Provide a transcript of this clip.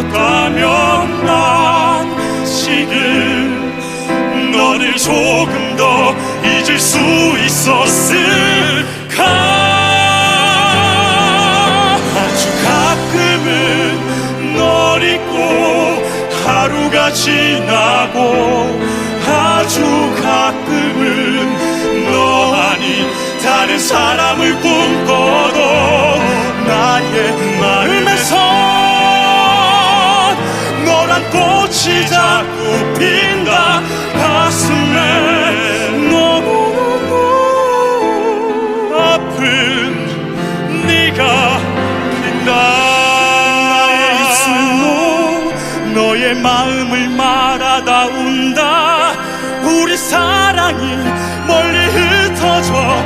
있었다면 난 지금 너를 조금 더 잊을 수 있었을까? 아주 가끔은 널 잊고 하루가 지나고 아주 가끔은 너 아닌 다른 사람을 꿈꿔도 나의 꽃이 자꾸 핀다. 가슴에 너무너무 아픈 네가 핀다. 나의 입술로 너의 마음을 말하다 운다. 우리 사랑이 멀리 흩어져